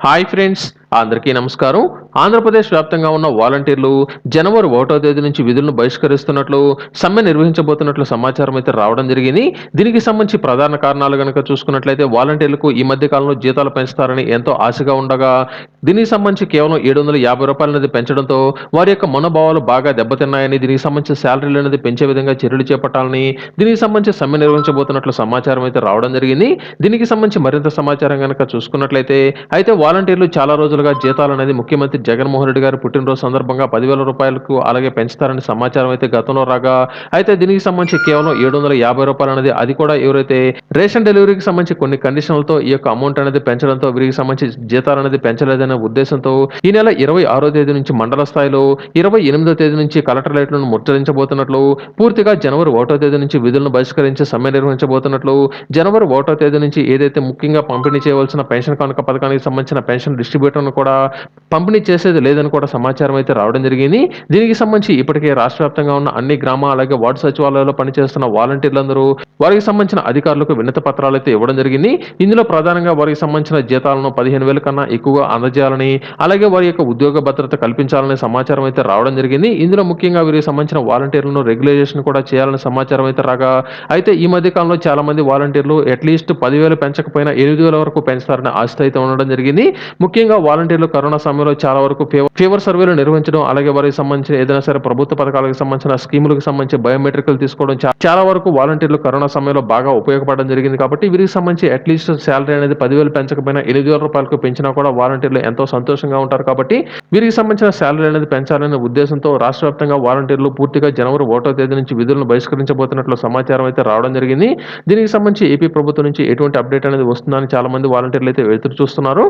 Hi friends అందరికీ నమస్కారం. ఆంధ్రప్రదేశ్ వ్యాప్తంగా ఉన్న వాలంటీర్లు జనవరి ఒకటో తేదీ నుంచి విధులను బహిష్కరిస్తున్నట్లు సమ్మె నిర్వహించబోతున్నట్లు సమాచారం అయితే రావడం జరిగింది. దీనికి సంబంధించి ప్రధాన కారణాలు కనుక చూసుకున్నట్లయితే వాలంటీర్లకు ఈ మధ్య కాలంలో జీతాలు పెంచుతారని ఎంతో ఆశగా ఉండగా దీనికి సంబంధించి కేవలం ఏడు వందల యాభై రూపాయలు అనేది పెంచడంతో వారి యొక్క మనోభావాలు బాగా దెబ్బతిన్నాయని దీనికి సంబంధించి శాలరీలు అనేది పెంచే విధంగా చర్యలు చేపట్టాలని దీనికి సంబంధించి సమ్మె నిర్వహించబోతున్నట్లు సమాచారం అయితే రావడం జరిగింది. దీనికి సంబంధించి మరింత సమాచారం కనుక చూసుకున్నట్లయితే అయితే వాలంటీర్లు చాలా రోజులుగా జీతాలు అనేది ముఖ్యమంత్రి జగన్మోహన్ రెడ్డి గారు పుట్టినరోజు సందర్భంగా పదివేల రూపాయలకు అలాగే పెంచుతారని సమాచారం అయితే గతంలో రాగా అయితే దీనికి సంబంధించి కేవలం ఏడు వందల యాభై రూపాయలు అనేది అది కూడా ఎవరైతే రేషన్ డెలివరీకి సంబంధించి కొన్ని కండిషన్లతో ఈ యొక్క అమౌంట్ అనేది పెంచడంతో వీరికి సంబంధించి జీతాలు అనేది పెంచలేదనే ఉద్దేశంతో ఈ నెల ఇరవై ఆరో తేదీ నుంచి మండల స్థాయిలో ఇరవై ఎనిమిదో తేదీ నుంచి కలెక్టరేట్లను ముచ్చరించబోతున్నట్లు పూర్తిగా జనవరి ఒకటో తేదీ నుంచి విధులను బహిష్కరించి సమ్మె నిర్వహించబోతున్నట్లు జనవరి ఒకటో తేదీ నుంచి ఏదైతే ముఖ్యంగా పంపిణీ చేయవలసిన పెన్షన్ కనుక పథకానికి సంబంధించిన పెన్షన్ డిస్ట్రిబ్యూటర్ను కూడా పంపిణీ చేసేది లేదని కూడా సమాచారం అయితే రావడం జరిగింది. దీనికి సంబంధించి ఇప్పటికే రాష్ట్ర వ్యాప్తంగా ఉన్న అన్ని గ్రామ అలాగే వార్డు సచివాలయాల్లో పనిచేస్తున్న వాలంటీర్లందరూ వారికి సంబంధించిన అధికారులకు వినతి పత్రాలు అయితే ఇవ్వడం జరిగింది. ఇందులో ప్రధానంగా వారికి సంబంధించిన జీతాలను పదిహేను వేల కన్నా ఎక్కువగా అందజేయాలని అలాగే వారి యొక్క ఉద్యోగ భద్రత కల్పించాలనే సమాచారం అయితే రావడం జరిగింది. ఇందులో ముఖ్యంగా వీరికి సంబంధించిన వాలంటీర్లను రెగ్యులైజేషన్ కూడా చేయాలని సమాచారం అయితే రాగా అయితే ఈ మధ్య కాలంలో చాలా మంది వాలంటీర్లు అట్లీస్ట్ పదివేలు పెంచకపోయినా ఎనిమిది వేల వరకు పెంచుతారనే ఆశ అయితే ఉండడం జరిగింది. ముఖ్యంగా వాలంటీర్లు కరోనా సమయంలో చాలా వరకు ఫీవర్ సర్వేలు నిర్వహించడం అలాగే వారికి సంబంధించిన ఏదైనా సరే ప్రభుత్వ పథకాలకు సంబంధించిన స్కీములకు సంబంధించి బయోమెట్రిక్లు తీసుకోవడం చాలా వరకు వాలంటీర్లు కరోనా కరోనా సమయంలో బాగా ఉపయోగపడడం జరిగింది కాబట్టి వీరికి సంబంధించి అట్లీస్ట్ శాలరీ అనేది పదివేలు పెంచకపోయినా ఎనిమిది వేల రూపాయలకు పెంచినా కూడా వాలంటీర్లు ఎంతో సంతోషంగా ఉంటారు కాబట్టి వీరికి సంబంధించిన శాలరీ అనేది పెంచాలనే ఉద్దేశంతో రాష్ట్ర వ్యాప్తంగా వాలంటీర్లు పూర్తిగా జనవరి ఒకటో తేదీ నుంచి విధులను బహిష్కరించబోతున్నట్లు సమాచారం అయితే రావడం జరిగింది. దీనికి సంబంధించి ఏపీ ప్రభుత్వం నుంచి ఎటువంటి అప్డేట్ అనేది వస్తుందని చాలా మంది వాలంటీర్లు అయితే ఎదురు చూస్తున్నారు.